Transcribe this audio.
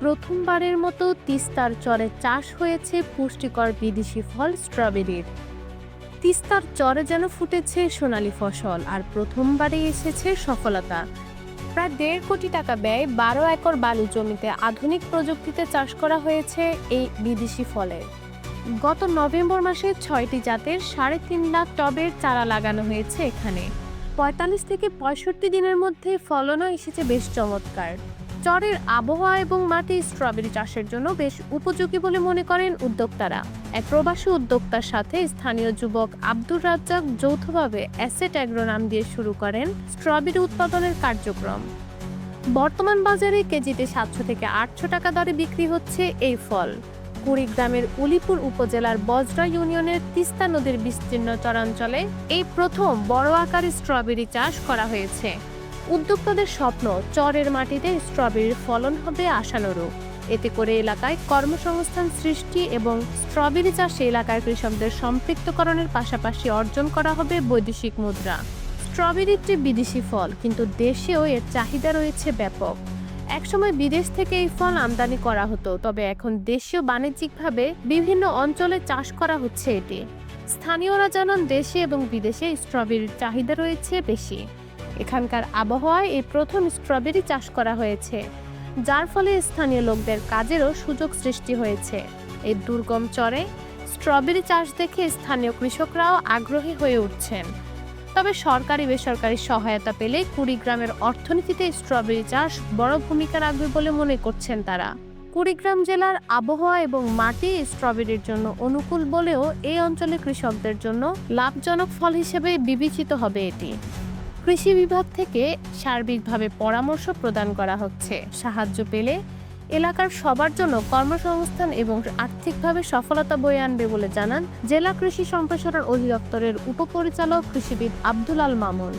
প্রথমবারের মতো তিস্তার চরে চাষ হয়েছে পুষ্টিকর বিদেশি ফল স্ট্রবেরির। তিস্তার চরে যেন ফুটেছে সোনালী ফসল আর প্রথমবারে এসেছে সফলতা। প্রায় দেড় কোটি টাকা ব্যয় বারো একর বালু জমিতে আধুনিক প্রযুক্তিতে চাষ করা হয়েছে এই বিদেশি ফলের গত নভেম্বর মাসে ছয়টি জাতের সাড়ে তিন লাখ টবের চারা লাগানো হয়েছে এখানে। পঁয়তাল্লিশ থেকে পঁয়ষট্টি দিনের মধ্যে ফলনও এসেছে বেশ চমৎকার। চরের আবহাওয়া এবং মাটি স্ট্রবেরি চাষের জন্য বেশ উপযোগী বলে মনে করেন উদ্যোক্তারা। এক প্রবাসী উদ্যোক্তার সাথে স্থানীয় যুবক আব্দুর রাজ্জাক যৌথভাবে অ্যাসেট অ্যাগ্রো নাম দিয়ে শুরু করেন স্ট্রবেরি উৎপাদনের কার্যক্রম। বর্তমান বাজারে কেজিতে সাতশো থেকে আটশো টাকা দরে বিক্রি হচ্ছে এই ফল। কুড়িগ্রামের উলিপুর উপজেলার বজরা ইউনিয়নের তিস্তা নদীর বিস্তীর্ণ চরাঞ্চলে এই প্রথম বড় আকারে স্ট্রবেরি চাষ করা হয়েছে। উদ্যোক্তাদের স্বপ্ন, চরের মাটিতে স্ট্রবেরির ফলন হবে আশানুরূপ। এতে করে এলাকায় কর্মসংস্থান সৃষ্টি এবং স্ট্রবেরি চাষে এলাকার কৃষকদের সম্পৃক্তকরণের পাশাপাশি অর্জন করা হবে বৈদেশিক মুদ্রা। স্ট্রবেরি একটি বিদেশি ফল, কিন্তু দেশেও এর চাহিদা রয়েছে ব্যাপক। একসময় বিদেশ থেকে এই ফল আমদানি করা হতো, তবে এখন দেশীয় বাণিজ্যিকভাবে বিভিন্ন অঞ্চলে চাষ করা হচ্ছে এটি। স্থানীয়রা জানান, দেশে এবং বিদেশে স্ট্রবেরির চাহিদা রয়েছে বেশি। এখানকার আবহাওয়ায় এই প্রথম স্ট্রবেরি চাষ করা হয়েছে, যার ফলে স্থানীয় লোকদের কাজেরও সুযোগ সৃষ্টি হয়েছে। এই দুর্গম চরে স্ট্রবেরি চাষ দেখে স্থানীয় কৃষকরাও আগ্রহী হয়ে উঠছেন। তবে সরকারি বেসরকারি সহায়তা পেলে কুড়িগ্রামের অর্থনীতিতে স্ট্রবেরি চাষ বড় ভূমিকা রাখবে বলে মনে করছেন তারা। কুড়িগ্রাম জেলার আবহাওয়া এবং মাটি স্ট্রবেরির জন্য অনুকূল বলেও এই অঞ্চলের কৃষকদের জন্য লাভজনক ফল হিসেবে বিবেচিত হবে এটি। কৃষি বিভাগ থেকে সার্বিকভাবে পরামর্শ প্রদান করা হচ্ছে। সাহায্য পেলে এলাকার সবার জন্য কর্মসংস্থান এবং আর্থিকভাবে সফলতা বয়ে আনবে বলে জানান জেলা কৃষি সম্প্রসারণ অধিদপ্তরের উপপরিচালক কৃষিবিদ আব্দুল আল মামুন।